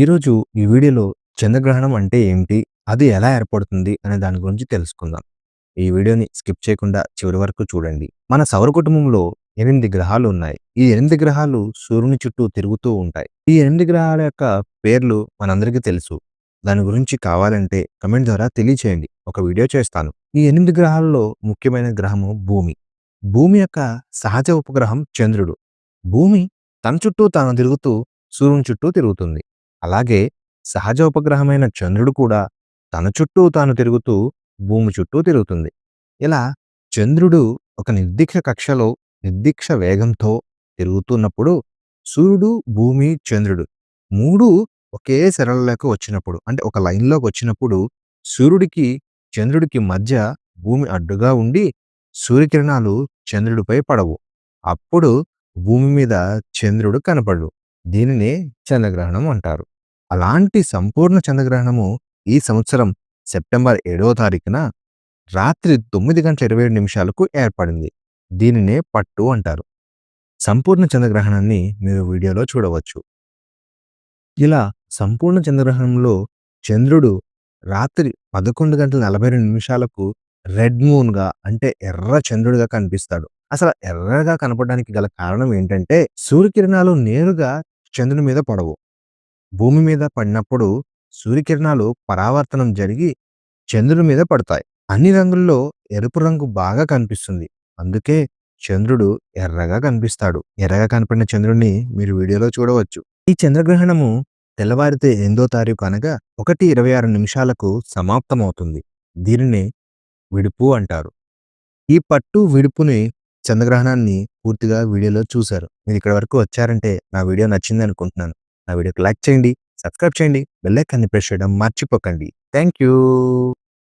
ఈరోజు ఈ వీడియోలో చంద్రగ్రహణం అంటే ఏమిటి అది ఎలా ఏర్పడుతుంది? అనే దాని గురించి తెలుసుకుందాం. ఈ వీడియోని స్కిప్ చేయకుండా చివరి వరకు చూడండి. మన సౌర కుటుంబంలో ఎనిమిది గ్రహాలు ఉన్నాయి. ఈ ఎనిమిది గ్రహాలు సూర్యుని చుట్టూ తిరుగుతూ ఉంటాయి. ఈ ఎనిమిది గ్రహాల యొక్క పేర్లు మనందరికీ తెలుసు. దాని గురించి కావాలంటే కమెంట్ ద్వారా తెలియచేయండి. ఒక వీడియో చేస్తాను. ఈ ఎనిమిది గ్రహాల్లో ముఖ్యమైన గ్రహము భూమి. భూమి యొక్క సహజ ఉపగ్రహం చంద్రుడు. భూమి తన చుట్టూ తాను తిరుగుతూ సూర్యుని చుట్టూ తిరుగుతుంది. అలాగే సహజ ఉపగ్రహమైన చంద్రుడు కూడా తన చుట్టూ తాను తిరుగుతూ భూమి చుట్టూ తిరుగుతుంది. ఇలా చంద్రుడు ఒక నిర్దిక్ష కక్షలో నిర్దిక్ష వేగంతో తిరుగుతున్నప్పుడు సూర్యుడు, భూమి, చంద్రుడు మూడు ఒకే సరళరేఖ వచ్చినప్పుడు అంటే ఒక లైన్‌లోకి వచ్చినప్పుడు సూర్యుడికి, చంద్రుడికి మధ్య భూమి అడ్డుగా ఉండి సూర్యకిరణాలు చంద్రుడిపై పడవు. అప్పుడు భూమి మీద చంద్రుడు కనపడడు. దీనినే చంద్రగ్రహణం అంటారు. అలాంటి సంపూర్ణ చంద్రగ్రహణము ఈ సంవత్సరం సెప్టెంబర్ ఏడవ తారీఖున రాత్రి తొమ్మిది గంటల 27 నిమిషాలకు ఏర్పడింది. దీనినే పట్టు అంటారు. సంపూర్ణ చంద్రగ్రహణాన్ని మీరు వీడియోలో చూడవచ్చు. ఇలా సంపూర్ణ చంద్రగ్రహణంలో చంద్రుడు రాత్రి 11 గంటల 42 నిమిషాలకు రెడ్ మూన్‌గా అంటే ఎర్ర చంద్రుడిగా కనిపిస్తాడు. అసలు ఎర్రగా కనపడడానికి గల కారణం ఏంటంటే సూర్యకిరణాలు నేరుగా చంద్రుని మీద పడవు. భూమి మీద పడినప్పుడు సూర్యకిరణాలు పరావర్తనం జరిగి చంద్రుని మీద పడతాయి. అన్ని రంగుల్లో ఎరుపు రంగు బాగా కనిపిస్తుంది. అందుకే చంద్రుడు ఎర్రగా కనిపిస్తాడు. ఎర్రగా కనపడిన చంద్రుడిని మీరు వీడియోలో చూడవచ్చు. ఈ చంద్రగ్రహణము తెల్లవారితే ఎందో తారీఖు అనగా 1:26 నిమిషాలకు సమాప్తమవుతుంది. దీనిని విడుపు అంటారు. ఈ పట్టు, విడుపుని చంద్రగ్రహణాన్ని పూర్తిగా వీడియోలో చూశారు. మీరు ఇక్కడ వరకు వచ్చారంటే నా వీడియో నచ్చింది అనుకుంటున్నాను. నా వీడియోకి లైక్ చేయండి, సబ్స్క్రైబ్ చేయండి, బెల్లైకాన్ని ప్రెస్ చేయడం మర్చిపోకండి. Thank you.